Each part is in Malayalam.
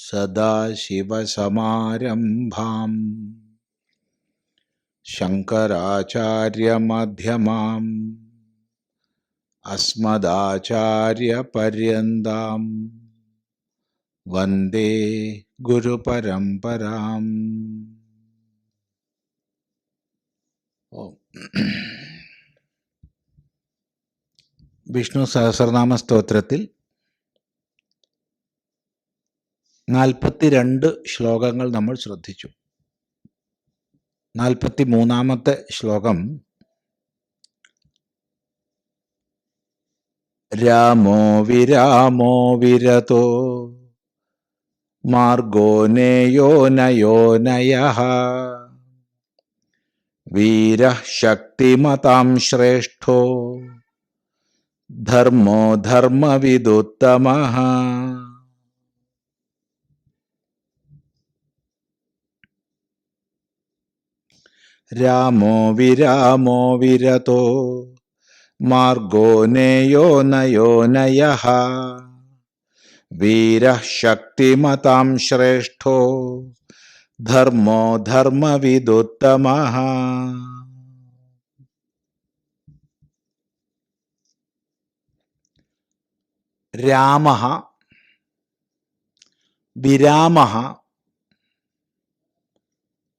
सदाशिवसमारम्भाम् शङ्कराचार्यमध्यमाम् अस्मदाचार्यपर्यन्तां वन्दे ഗുരുപരമ്പരാം വിഷ്ണു സഹസ്രനാമ സ്തോത്രത്തിൽ നാൽപ്പത്തിരണ്ട് ശ്ലോകങ്ങൾ നമ്മൾ ശ്രദ്ധിച്ചു. നാൽപ്പത്തി മൂന്നാമത്തെ ശ്ലോകം രാമോ വിരാമോ വിരതോ മാർഗോ നേയോ നയോ നയ വീര ശക്തിമതാം ശ്രേഷ്ഠോ ധർമ്മോ ധർമ്മവിദുത്തമ. രാമോ വിരാമോ വിരതോ മാർഗോ നേയോ നയോ നയ വീരശക്തിമതാം ശ്രേഷ്ഠോ ധർമ്മോ ധർമ്മവിദുത്തമ രാമ വിരാമ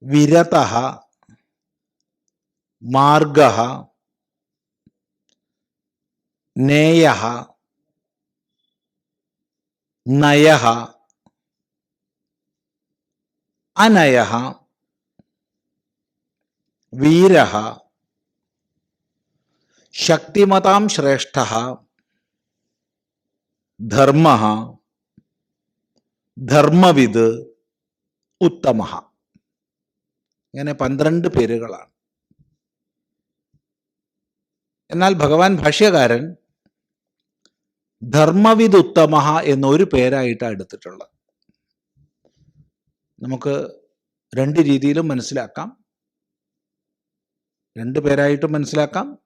വിരത മാർഗ നേയ നയ അനയ വീര ശക്തിമതാം ശ്രേഷ്ഠ ധർമ്മ ധർമ്മവിത് ഉത്തമ. ഇങ്ങനെ പന്ത്രണ്ട് പേരുകളാണ്. എന്നാൽ ഭഗവാൻ ഭാഷ്യകാരൻ ധർമ്മവിദുത്തമ എന്നൊരു പേരായിട്ടാണ് എടുത്തിട്ടുള്ളത്. നമുക്ക് രണ്ട് രീതിയിലും മനസ്സിലാക്കാം. രണ്ട് പേരായിട്ടും മനസ്സിലാക്കാം.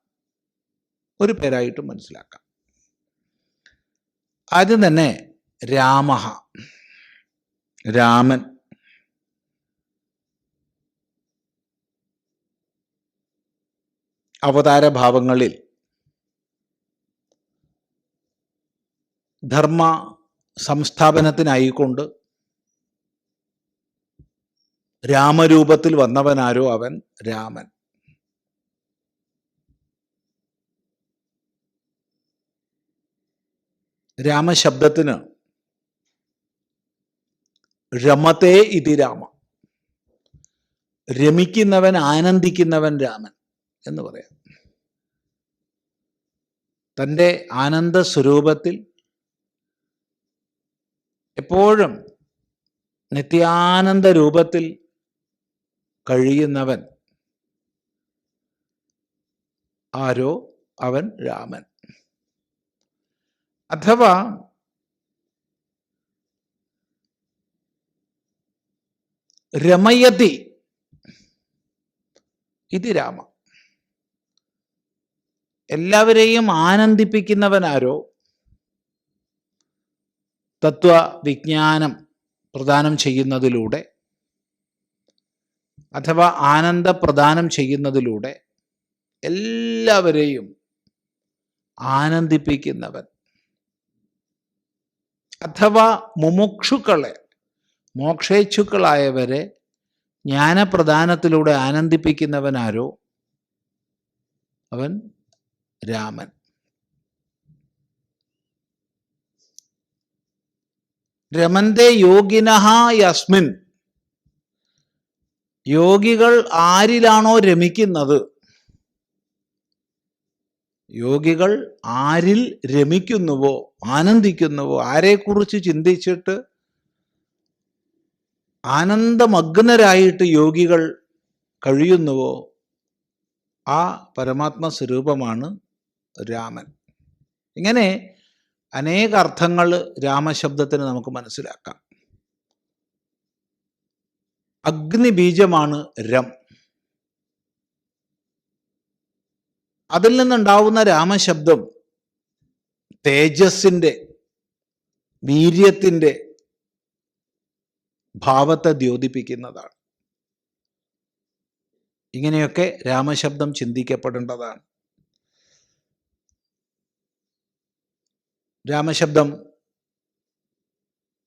ഒരു പേരായിട്ടും മനസ്സിലാക്കാം. ആദ്യം തന്നെ രാമ. രാമൻ. അവതാരഭാവങ്ങളിൽ ധർമ്മ സംസ്ഥാപനത്തിനായിക്കൊണ്ട് രാമരൂപത്തിൽ വന്നവനാരോ അവൻ രാമൻ. രാമശബ്ദത്തിന് രമതേ ഇതി രാമ. രമിക്കുന്നവൻ ആനന്ദിക്കുന്നവൻ രാമൻ. എന്ന് പറയാം. തന്റെ ആനന്ദ സ്വരൂപത്തിൽ എപ്പോഴും നിത്യാനന്ദ രൂപത്തിൽ കഴിയുന്നവൻ ആരോ അവൻ രാമൻ. അഥവാ രമയതി ഇത് രാമ. എല്ലാവരെയും ആനന്ദിപ്പിക്കുന്നവനാരോ? തത്വ വിജ്ഞാനം പ്രദാനം ചെയ്യുന്നതിലൂടെ അഥവാ ആനന്ദ പ്രദാനം ചെയ്യുന്നതിലൂടെ എല്ലാവരെയും ആനന്ദിപ്പിക്കുന്നവൻ. അഥവാ മുമുക്ഷുക്കളെ മോക്ഷേച്ഛുക്കളായവരെ ജ്ഞാനപ്രദാനത്തിലൂടെ ആനന്ദിപ്പിക്കുന്നവനാരോ? അവൻ രാമൻ. രമന്തേ യോഗിനഹ യസ്മിൻ. യോഗികൾ ആരിലാണോ രമിക്കുന്നത്? യോഗികൾ ആരിൽ രമിക്കുന്നുവോ? ആനന്ദിക്കുന്നുവോ? ആരെക്കുറിച്ച് ചിന്തിച്ചിട്ട് ആനന്ദമഗ്നരായിട്ട് യോഗികൾ കഴിയുന്നുവോ? ആ പരമാത്മ സ്വരൂപമാണ് രാമൻ. ഇങ്ങനെ അനേക അർത്ഥങ്ങൾ രാമശബ്ദത്തിന് നമുക്ക് മനസ്സിലാക്കാം. അഗ്നിബീജമാണ് രം. അതിൽ നിന്നുണ്ടാവുന്ന രാമശബ്ദം തേജസ്സിന്റെ വീര്യത്തിന്റെ ഭാവത്തെ ദ്യോതിപ്പിക്കുന്നതാണ്. ഇങ്ങനെയൊക്കെ രാമശബ്ദം ചിന്തിക്കപ്പെടേണ്ടതാണ്. രാമശബ്ദം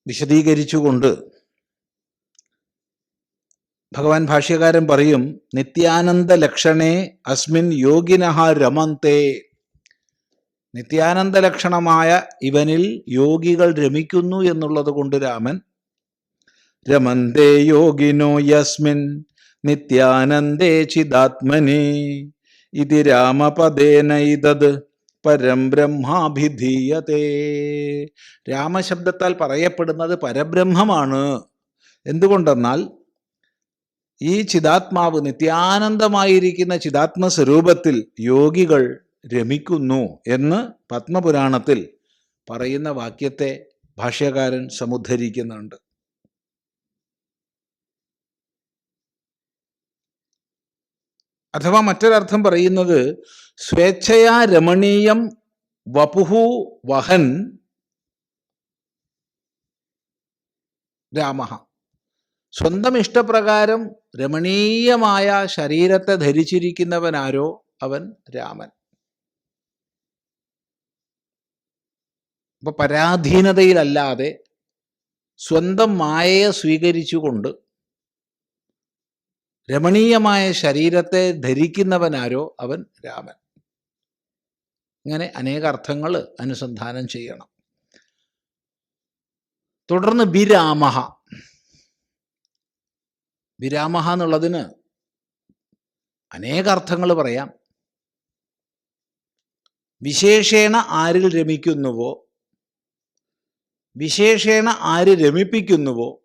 വിശദീകരിച്ചുകൊണ്ട് ഭഗവാൻ ഭാഷ്യകാരൻ പറയും നിത്യാനന്ദ ലക്ഷണേ അസ്മിൻ യോഗിനഹ രമന്തേ. നിത്യാനന്ദ ലക്ഷണമായ ഇവനിൽ യോഗികൾ രമിക്കുന്നു എന്നുള്ളത് കൊണ്ട് രാമൻ രമന്തേ യോഗിനോ യസ്മിൻ നിത്യാനന്ദേ ചിദാത്മനി ഇതി രാമപദേന ഇതത് പരം ബ്രഹ്മാഭിധീയതേ. രാമശബ്ദത്താൽ പറയപ്പെടുന്നത് പരബ്രഹ്മമാണ്. എന്തുകൊണ്ടെന്നാൽ ഈ ചിതാത്മാവ് നിത്യാനന്ദമായിരിക്കുന്ന ചിതാത്മ സ്വരൂപത്തിൽ യോഗികൾ രമിക്കുന്നു എന്ന് പത്മപുരാണത്തിൽ പറയുന്ന വാക്യത്തെ ഭാഷ്യകാരൻ സമുദ്ധരിക്കുന്നുണ്ട്. അഥവാ മറ്റൊരർത്ഥം പറയുന്നത് സ്വേച്ഛയാ രമണീയം വപുഹു വഹൻ രാമ സ്വന്തം ഇഷ്ടപ്രകാരം രമണീയമായ ശരീരത്തെ ധരിച്ചിരിക്കുന്നവനാരോ അവൻ രാമൻ. അപ്പൊ പരാധീനതയിലല്ലാതെ സ്വന്തം മായയെ സ്വീകരിച്ചുകൊണ്ട് രമണീയമായ ശരീരത്തെ ധരിക്കുന്നവനാരോ അവൻ രാമൻ. ഇങ്ങനെ അനേക അർത്ഥങ്ങൾ അനുസന്ധാനം ചെയ്യണം. തുടർന്ന് ബിരാമഹ വിരാമഹ എന്നുള്ളതിന് അനേക അർത്ഥങ്ങൾ പറയാം. വിശേഷേണ ആരിൽ രമിക്കുന്നുവോ? വിശേഷേണ ആര് രമിപ്പിക്കുന്നുവോ?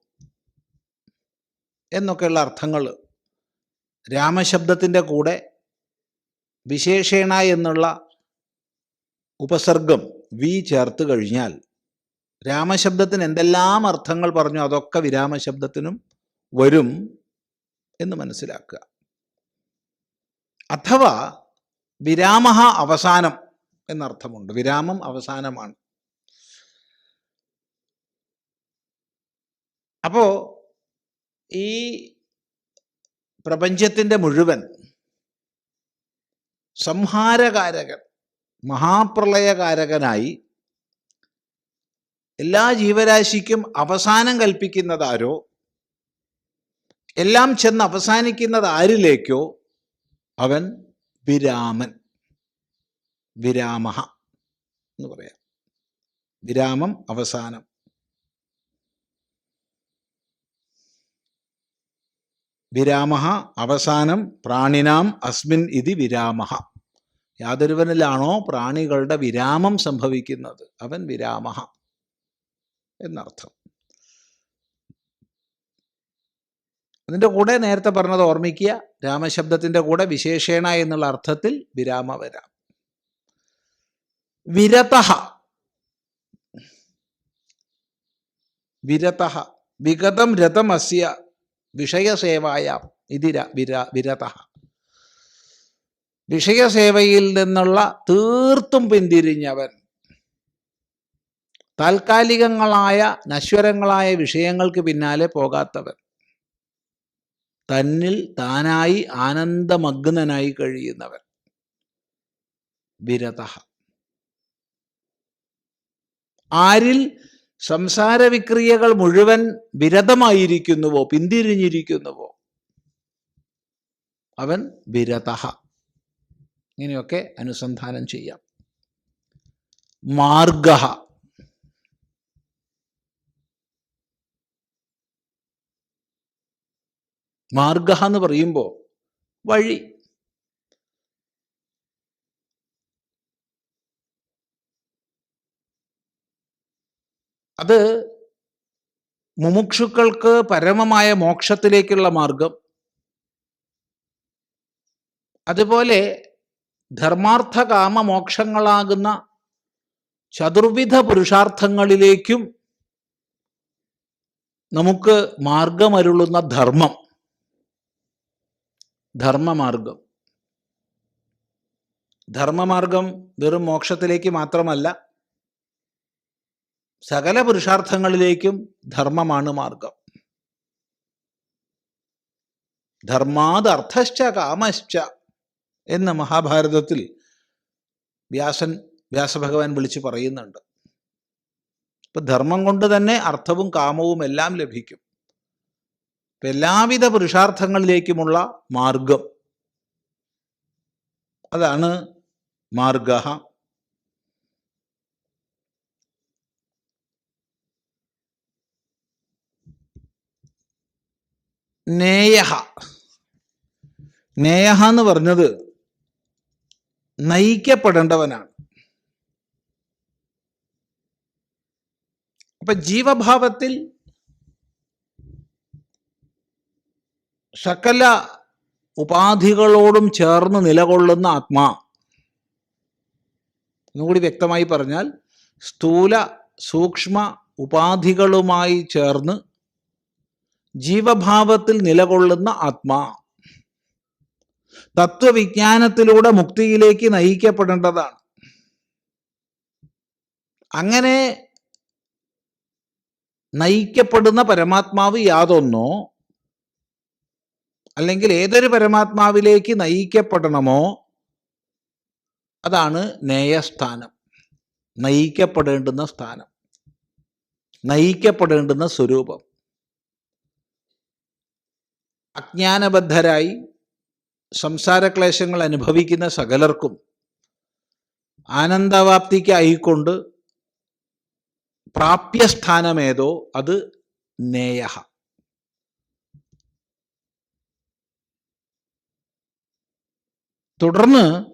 എന്നൊക്കെയുള്ള അർത്ഥങ്ങൾ രാമശബ്ദത്തിന്റെ കൂടെ വിശേഷേണ എന്നുള്ള ഉപസർഗം വി ചേർത്ത് കഴിഞ്ഞാൽ രാമശബ്ദത്തിന് എന്തെല്ലാം അർത്ഥങ്ങൾ പറഞ്ഞു അതൊക്കെ വിരാമശബ്ദത്തിനും വരും എന്ന് മനസ്സിലാക്കുക. അഥവാ വിരാമ അവസാനം എന്നർത്ഥമുണ്ട്. വിരാമം അവസാനമാണ്. അപ്പോൾ ഈ പ്രപഞ്ചത്തിന്റെ മുഴുവൻ സംഹാരകാരകൻ മഹാപ്രളയകാരകനായി എല്ലാ ജീവരാശിക്കും അവസാനം കൽപ്പിക്കുന്നതാരോ എല്ലാം ചെന്ന് അവസാനിക്കുന്നത് ആരിലേക്കോ അവൻ വിരാമൻ. വിരാമ എന്ന് പറയാം. വിരാമം അവസാനം. വിരാമ അവസാനം പ്രാണിനാം അസ്മിൻ ഇതി വിരാമ യാതൊരുവനിലാണോ പ്രാണികളുടെ വിരാമം സംഭവിക്കുന്നത്? അവൻ വിരാമ എന്നർത്ഥം. അതിന്റെ കൂടെ നേരത്തെ പറഞ്ഞത് ഓർമ്മിക്കുക രാമശബ്ദത്തിന്റെ കൂടെ വിശേഷേണ എന്നുള്ള അർത്ഥത്തിൽ വിരാമ വരാം. വിരത വിരത വിഗതം രഥമസ്യ വിഷയസേവായ. ഇതിര വിര വിരത വിഷയസേവയിൽ നിന്നുള്ള തീർത്തും പിന്തിരിഞ്ഞവൻ. താൽക്കാലികങ്ങളായ നശ്വരങ്ങളായ വിഷയങ്ങൾക്ക് പിന്നാലെ പോകാത്തവൻ. തന്നിൽ താനായി ആനന്ദമഗ്നനായി കഴിയുന്നവൻ. വിരത ആരിൽ സംസാര വിക്രിയകൾ മുഴുവൻ വിരതമായിരിക്കുന്നുവോ? പിന്തിരിഞ്ഞിരിക്കുന്നുവോ? അവൻ വിരത ഇങ്ങനെയൊക്കെ അനുസന്ധാനം ചെയ്യാം. മാർഗ മാർഗ എന്ന് പറയുമ്പോൾ വഴി. അത് മുമുക്ഷുക്കൾക്ക് പരമമായ മോക്ഷത്തിലേക്കുള്ള മാർഗം. അതുപോലെ ധർമാർത്ഥ കാമ മോക്ഷങ്ങളാകുന്ന ചതുർവിധ പുരുഷാർത്ഥങ്ങളിലേക്കും നമുക്ക് മാർഗമരുളുന്ന ധർമ്മം. ധർമ്മമാർഗം. ധർമ്മമാർഗം വെറും മോക്ഷത്തിലേക്ക് മാത്രമല്ല സകല പുരുഷാർത്ഥങ്ങളിലേക്കും ധർമ്മമാണ് മാർഗം. ധർമാത് അർത്ഥശ്ച കാമശ്ച എന്ന് മഹാഭാരതത്തിൽ വ്യാസൻ വ്യാസഭഗവാൻ വിളിച്ചു പറയുന്നുണ്ട്. ഇപ്പൊ ധർമ്മം കൊണ്ട് തന്നെ അർത്ഥവും കാമവും എല്ലാം ലഭിക്കും. എല്ലാവിധ പുരുഷാർത്ഥങ്ങളിലേക്കുമുള്ള മാർഗം. അതാണ് മാർഗ. നേയ നേയഹ എന്ന് പറഞ്ഞത് നയിക്കപ്പെടേണ്ടവനാണ്. അപ്പൊ ജീവഭാവത്തിൽ സകല ഉപാധികളോടും ചേർന്ന് നിലകൊള്ളുന്ന ആത്മാ. ഒന്നുകൂടി വ്യക്തമായി പറഞ്ഞാൽ സ്ഥൂല സൂക്ഷ്മ ഉപാധികളുമായി ചേർന്ന് ജീവഭാവത്തിൽ നിലകൊള്ളുന്ന ആത്മാ. തത്വവിജ്ഞാനത്തിലൂടെ മുക്തിയിലേക്ക് നയിക്കപ്പെടേണ്ടതാണ്. അങ്ങനെ നയിക്കപ്പെടുന്ന പരമാത്മാവ് യാതൊന്നോ അല്ലെങ്കിൽ ഏതൊരു പരമാത്മാവിലേക്ക് നയിക്കപ്പെടണമോ അതാണ് നേയസ്ഥാനം നയിക്കപ്പെടേണ്ടുന്ന സ്ഥാനം. നയിക്കപ്പെടേണ്ടുന്ന സ്വരൂപം. അജ്ഞാനബദ്ധരായി സംസാരക്ലേശങ്ങൾ അനുഭവിക്കുന്ന സകലർക്കും ആനന്ദവാപ്തിക്കായിക്കൊണ്ട് പ്രാപ്യസ്ഥാനമേതോ അത് നേയ തുടർന്ന്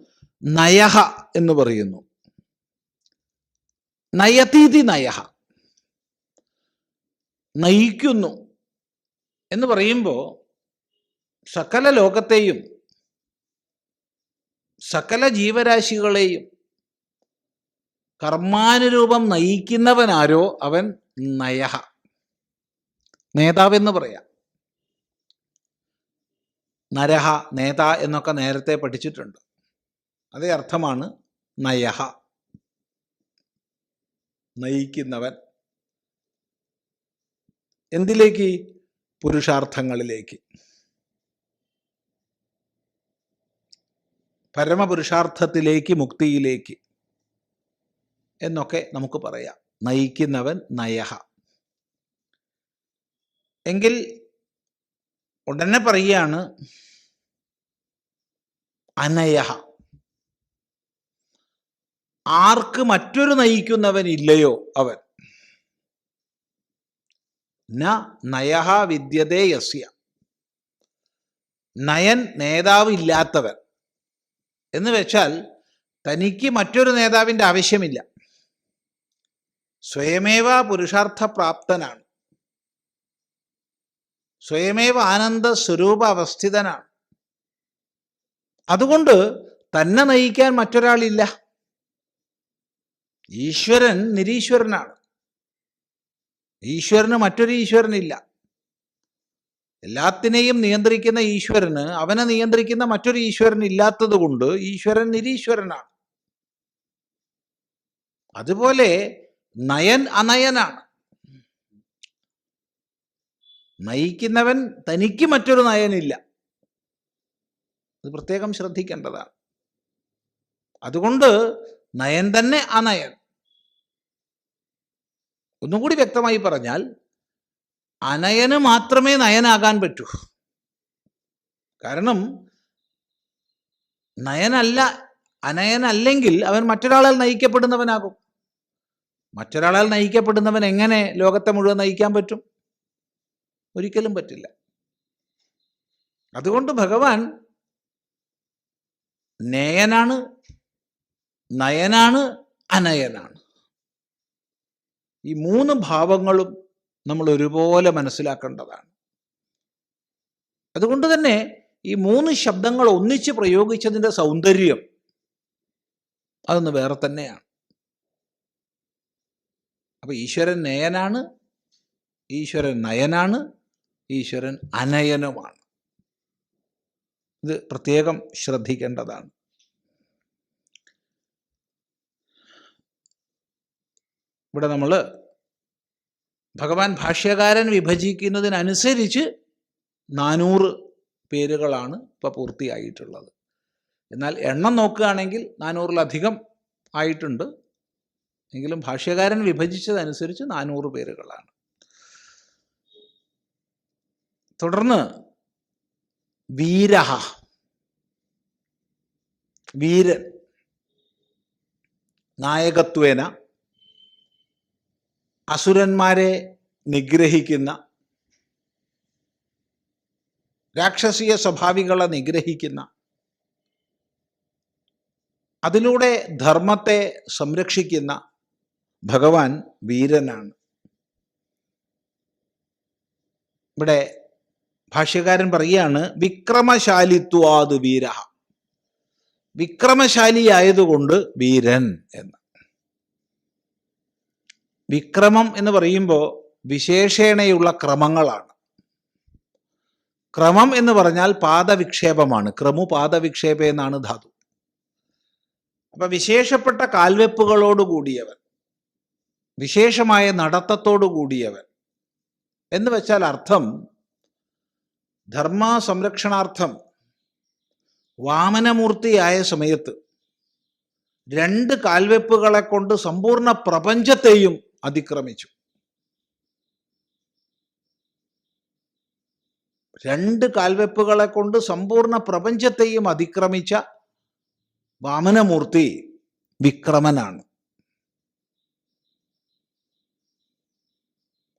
നയഹ എന്ന് പറയുന്നു. നയതീതി നയഹ. നയിക്കുന്നു എന്ന് പറയുമ്പോൾ സകല ലോകത്തെയും സകല ജീവരാശികളെയും കർമാനുരൂപം നയിക്കുന്നവനാരോ അവൻ നയഹ. നേതാവെന്ന് പറയാം. നരഹ നേത എന്നൊക്കെ നേരത്തെ പഠിച്ചിട്ടുണ്ട്. അതേ അർത്ഥമാണ് നയഹ. നയിക്കുന്നവൻ. എന്തിലേക്ക്? പുരുഷാർത്ഥങ്ങളിലേക്ക്. പരമപുരുഷാർത്ഥത്തിലേക്ക് മുക്തിയിലേക്ക് എന്നൊക്കെ നമുക്ക് പറയാം. നയിക്കുന്നവൻ നയഹ. എങ്കിൽ ഉടനെ പറയുകയാണ് അനയഹ. ആർക്ക് മറ്റൊരു നയിക്കുന്നവൻ ഇല്ലയോ അവൻ? ന നയഹ വിദ്യതേ യസ്യ നയൻ നേതാവില്ലാത്തവൻ എന്ന് വെച്ചാൽ തനിക്ക് മറ്റൊരു നേതാവിന്റെ ആവശ്യമില്ല. സ്വയമേവ പുരുഷാർത്ഥപ്രാപ്തനാണ്. സ്വയമേവ ആനന്ദ സ്വരൂപ അവസ്ഥിതനാണ്. അതുകൊണ്ട് തന്നെ നയിക്കാൻ മറ്റൊരാളില്ല. ഈശ്വരൻ നിരീശ്വരനാണ്. ഈശ്വരന് മറ്റൊരു ഈശ്വരനില്ല. എല്ലാത്തിനെയും നിയന്ത്രിക്കുന്ന ഈശ്വരന് അവനെ നിയന്ത്രിക്കുന്ന മറ്റൊരു ഈശ്വരൻ ഇല്ലാത്തത് കൊണ്ട് ഈശ്വരൻ നിരീശ്വരനാണ്. അതുപോലെ നയൻ അനയനാണ്. നയിക്കുന്നവൻ തനിക്ക് മറ്റൊരു നയനില്ല. അത് പ്രത്യേകം ശ്രദ്ധിക്കേണ്ടതാണ്. അതുകൊണ്ട് നയൻ തന്നെ അനയൻ. ഒന്നും കൂടി വ്യക്തമായി പറഞ്ഞാൽ അനയന് മാത്രമേ നയനാകാൻ പറ്റൂ. കാരണം നയനല്ല അനയനല്ലെങ്കിൽ അവൻ മറ്റൊരാളാൽ നയിക്കപ്പെടുന്നവനാകും. മറ്റൊരാളാൽ നയിക്കപ്പെടുന്നവൻ എങ്ങനെ ലോകത്തെ മുഴുവൻ നയിക്കാൻ പറ്റും? ഒരിക്കലും പറ്റില്ല. അതുകൊണ്ട് ഭഗവാൻ നേയനാണ് നയനാണ് അനയനാണ്. ഈ മൂന്ന് ഭാവങ്ങളും നമ്മൾ ഒരുപോലെ മനസ്സിലാക്കേണ്ടതാണ്. അതുകൊണ്ട് തന്നെ ഈ മൂന്ന് ശബ്ദങ്ങൾ ഒന്നിച്ച് പ്രയോഗിച്ചതിന്റെ സൗന്ദര്യം അതൊന്ന് വേറെ തന്നെയാണ്. അപ്പൊ ഈശ്വരൻ നയനാണ് ഈശ്വരൻ നയനാണ് ഈശ്വരൻ അനയനുമാണ്. ഇത് പ്രത്യേകം ശ്രദ്ധിക്കേണ്ടതാണ്. ഇവിടെ നമ്മൾ ഭഗവാൻ ഭാഷ്യകാരൻ വിഭജിക്കുന്നതിനനുസരിച്ച് നാനൂറ് പേരുകളാണ് ഇപ്പോൾ പൂർത്തിയായിട്ടുള്ളത്. എന്നാൽ എണ്ണം നോക്കുകയാണെങ്കിൽ നാനൂറിലധികം ആയിട്ടുണ്ട്. എങ്കിലും ഭാഷ്യകാരൻ വിഭജിച്ചതനുസരിച്ച് നാനൂറ് പേരുകളാണ്. തുടർന്ന് വീരഹ. വീര നായകത്വേന. അസുരന്മാരെ നിഗ്രഹിക്കുന്ന രാക്ഷസീയ സ്വഭാവികളെ നിഗ്രഹിക്കുന്ന അതിലൂടെ ധർമ്മത്തെ സംരക്ഷിക്കുന്ന ഭഗവാൻ വീരനാണ്. ഇവിടെ ഭാഷ്യകാരൻ പറയുകയാണ് വിക്രമശാലിത്വാത് വീര വിക്രമശാലിയായതുകൊണ്ട് വീരൻ എന്ന്. വിക്രമം എന്ന് പറയുമ്പോൾ വിശേഷേണയുള്ള ക്രമങ്ങളാണ്. ക്രമം എന്ന് പറഞ്ഞാൽ പാദവിക്ഷേപമാണ്. ക്രമു പാദവിക്ഷേപ എന്നാണ് ധാതു. അപ്പൊ വിശേഷപ്പെട്ട കാൽവെപ്പുകളോട് കൂടിയവൻ വിശേഷമായ നടത്തത്തോടു കൂടിയവൻ എന്ന് വെച്ചാൽ അർത്ഥം ധർമ്മ സംരക്ഷണാർത്ഥം വാമനമൂർത്തിയായ സമയത്ത് രണ്ട് കാൽവെപ്പുകളെ കൊണ്ട് സമ്പൂർണ പ്രപഞ്ചത്തെയും അതിക്രമിച്ചു. രണ്ട് കാൽവെപ്പുകളെ കൊണ്ട് സമ്പൂർണ പ്രപഞ്ചത്തെയും അതിക്രമിച്ച വാമനമൂർത്തി വിക്രമനാണ്.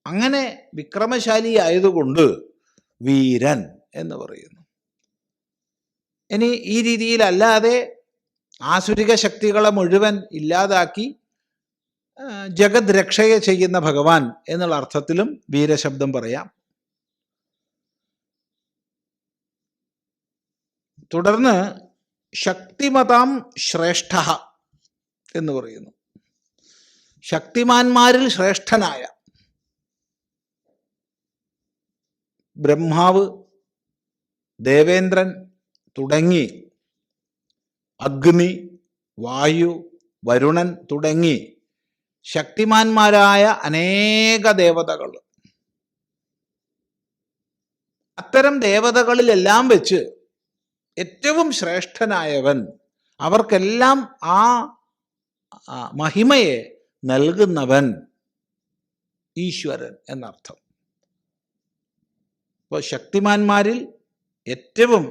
അങ്ങനെ വിക്രമശാലി ആയതുകൊണ്ട് വീരൻ എന്ന് പറയുന്നു. ഇനി ഈ രീതിയിലല്ലാതെ ആസുരിക ശക്തികളെ മുഴുവൻ ഇല്ലാതാക്കി ജഗത് രക്ഷയെ ചെയ്യുന്ന ഭഗവാൻ എന്നുള്ള അർത്ഥത്തിലും വീരശബ്ദം പറയാം. തുടർന്ന് ശക്തിമതാം ശ്രേഷ്ഠ എന്ന് പറയുന്നു. ശക്തിമാന്മാരിൽ ശ്രേഷ്ഠനായ ബ്രഹ്മാവ് ദേവേന്ദ്രൻ തുടങ്ങി അഗ്നി വായു വരുണൻ തുടങ്ങി ശക്തിമാന്മാരായ അനേക ദേവതകൾ. അത്തരം ദേവതകളിലെല്ലാം വെച്ച് ഏറ്റവും ശ്രേഷ്ഠനായവൻ അവർക്കെല്ലാം ആ മഹിമയെ നൽകുന്നവൻ ഈശ്വരൻ എന്നർത്ഥം. അപ്പോൾ ശക്തിമാന്മാരിൽ ഏറ്റവും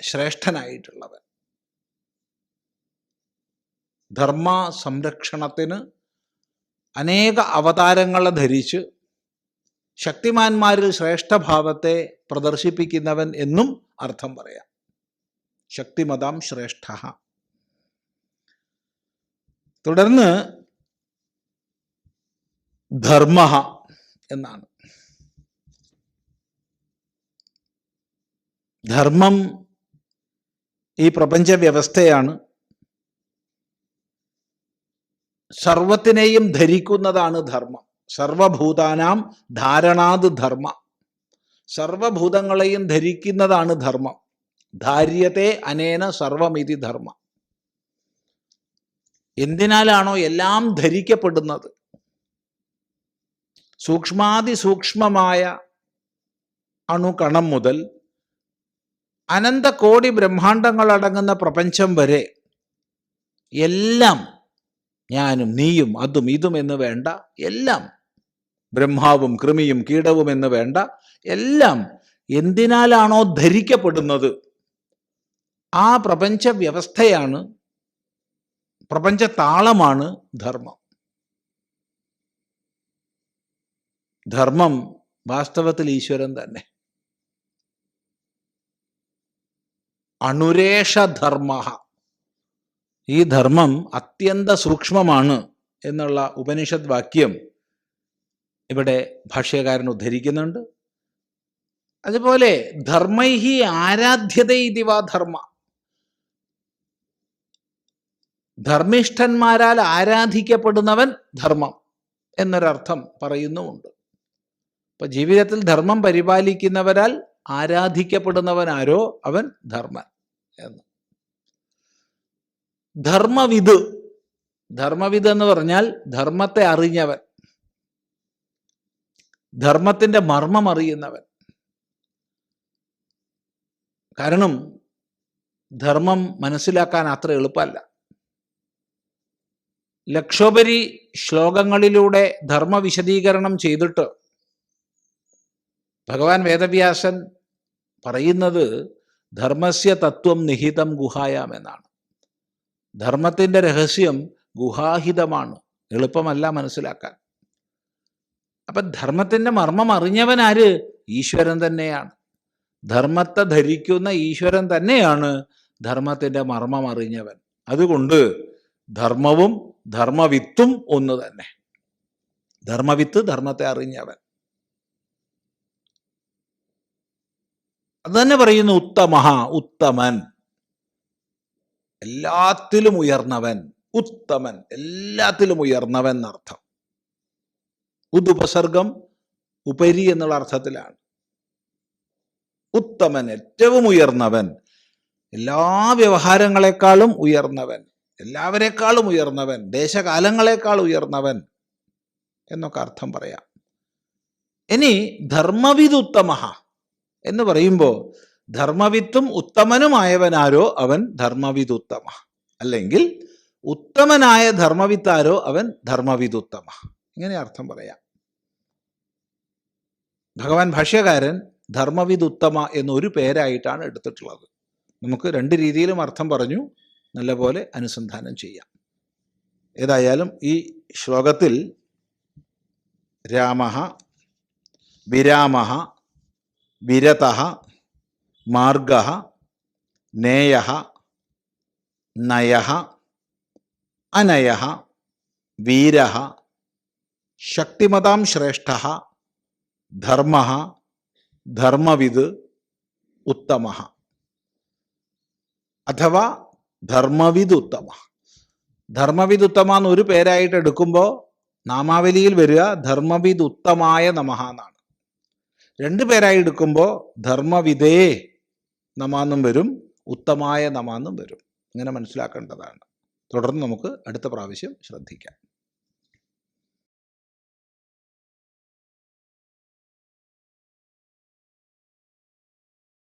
ശ്രേഷ്ഠനായിട്ടുള്ളവൻ. ധർമ്മ സംരക്ഷണത്തിന് അനേക അവതാരങ്ങളെ ധരിച്ച് ശക്തിമാന്മാരിൽ ശ്രേഷ്ഠഭാവത്തെ പ്രദർശിപ്പിക്കുന്നവൻ എന്നും അർത്ഥം പറയാം. ശക്തിമതാം ശ്രേഷ്ഠ. തുടർന്ന് ധർമ്മ എന്നാണ്. ധർമ്മം ഈ പ്രപഞ്ച വ്യവസ്ഥയാണ് സർവത്തിനെയും ധരിക്കുന്നതാണ് ധർമ്മം. സർവഭൂതാനാം ധാരണാത് ധർമ്മ. സർവഭൂതങ്ങളെയും ധരിക്കുന്നതാണ് ധർമ്മം. ധാര്യത്തെ അനേന സർവമിതി ധർമ്മ. എന്തിനാലാണോ എല്ലാം ധരിക്കപ്പെടുന്നത്? സൂക്ഷ്മാതിസൂക്ഷ്മമായ അണുകണം മുതൽ അനന്തകോടി ബ്രഹ്മാണ്ടങ്ങളടങ്ങുന്ന പ്രപഞ്ചം വരെ എല്ലാം ഞാനും നീയും അതും ഇതും എന്ന് വേണ്ട എല്ലാം ബ്രഹ്മാവും കൃമിയും കീടവും എന്ന് വേണ്ട എല്ലാം എന്തിനാലാണോ ധരിക്കപ്പെടുന്നത്? ആ പ്രപഞ്ച വ്യവസ്ഥയാണ് പ്രപഞ്ച താളമാണ് ധർമ്മം. ധർമ്മം വാസ്തവത്തിൽ ഈശ്വരൻ തന്നെ. അണുരേഷധർമ്മ. ഈ ധർമ്മം അത്യന്ത സൂക്ഷ്മമാണ് എന്നുള്ള ഉപനിഷത് വാക്യം ഇവിടെ ഭാഷ്യകാരൻ ഉദ്ധരിക്കുന്നുണ്ട്. അതുപോലെ ധർമ്മൈഹി ആരാധ്യത ഇതിവാ ധർമ്മ. ധർമ്മിഷ്ഠന്മാരാൽ ആരാധിക്കപ്പെടുന്നവൻ ധർമ്മം എന്നൊരർത്ഥം പറയുന്നുമുണ്ട്. അപ്പൊ ജീവിതത്തിൽ ധർമ്മം പരിപാലിക്കുന്നവരാൽ ആരാധിക്കപ്പെടുന്നവൻ ആരോ അവൻ ധർമ്മൻ എന്ന്. ധർമ്മവിദ്. ധർമ്മവിദ് എന്ന് പറഞ്ഞാൽ ധർമ്മത്തെ അറിഞ്ഞവൻ. ധർമ്മത്തിന്റെ മർമ്മം അറിയുന്നവൻ. കാരണം ധർമ്മം മനസ്സിലാക്കാൻ അത്ര എളുപ്പമല്ല. ലക്ഷോപരി ശ്ലോകങ്ങളിലൂടെ ധർമ്മ വിശദീകരണം ചെയ്തിട്ട് ഭഗവാൻ വേദവ്യാസൻ പറയുന്നത് ധർമ്മസ്യ തത്വം നിഹിതം ഗുഹായാം എന്നാണ്. ധർമ്മത്തിന്റെ രഹസ്യം ഗുഹാഹിതമാണ്. എളുപ്പമല്ല മനസ്സിലാക്കാൻ. അപ്പം ധർമ്മത്തിന്റെ മർമ്മം അറിഞ്ഞവൻ ആര്? ഈശ്വരൻ തന്നെയാണ്. ധർമ്മത്തെ ധരിക്കുന്ന ഈശ്വരൻ തന്നെയാണ് ധർമ്മത്തിന്റെ മർമ്മം അറിഞ്ഞവൻ. അതുകൊണ്ട് ധർമ്മവും ധർമ്മവിത്തും ഒന്ന് തന്നെ. ധർമ്മവിത്ത് ധർമ്മത്തെ അറിഞ്ഞവൻ. അത് തന്നെ പറയുന്നു ഉത്തമ ഉത്തമൻ. എല്ലാത്തിലും ഉയർന്നവൻ ഉത്തമൻ എല്ലാത്തിലും ഉയർന്നവൻ എന്നർത്ഥം. ഉദുപസർഗം ഉപരി എന്നുള്ള അർത്ഥത്തിലാണ്. ഉത്തമൻ ഏറ്റവും ഉയർന്നവൻ എല്ലാ വ്യവഹാരങ്ങളെക്കാളും ഉയർന്നവൻ എല്ലാവരെക്കാളും ഉയർന്നവൻ ദേശകാലങ്ങളെക്കാൾ ഉയർന്നവൻ എന്നൊക്കെ അർത്ഥം പറയാം. ഇനി ധർമ്മവിദ് ഉത്തമഹ എന്ന് പറയുമ്പോൾ ധർമ്മവിത്തും ഉത്തമനുമായവനാരോ അവൻ ധർമ്മവിദുത്തമ. അല്ലെങ്കിൽ ഉത്തമനായ ധർമ്മവിത്താരോ അവൻ ധർമ്മവിദുത്തമ. ഇങ്ങനെ അർത്ഥം പറയാം. ഭഗവാൻ ഭാഷ്യകാരൻ ധർമ്മവിദുത്തമ എന്നൊരു പേരായിട്ടാണ് എടുത്തിട്ടുള്ളത്. നമുക്ക് രണ്ട് രീതിയിലും അർത്ഥം പറഞ്ഞു നല്ലപോലെ അനുസന്ധാനം ചെയ്യാം. ഏതായാലും ഈ ശ്ലോകത്തിൽ രാമ വിരാമ വിരത മാർഗ നേയ നയ അനയ വീര ശക്തിമതാം ശ്രേഷ്ഠ ധർമ്മ ധർമ്മവിത് ഉത്തമ. അഥവാ ധർമ്മവിത് ഉത്തമ. ധർമ്മവിത് ഉത്തമ എന്ന് ഒരു പേരായിട്ട് എടുക്കുമ്പോൾ നാമാവലിയിൽ വരിക ധർമ്മവിത് ഉത്തമായ നമഹ എന്നാണ് രണ്ട് പേരായി എടുക്കുമ്പോൾ ധർമ്മവിധേ നമാന്നും വരും ഉത്തമായ നമാന്നും വരും. ഇങ്ങനെ മനസ്സിലാക്കേണ്ടതാണ്. തുടർന്ന് നമുക്ക് അടുത്ത പ്രാവശ്യം ശ്രദ്ധിക്കാം.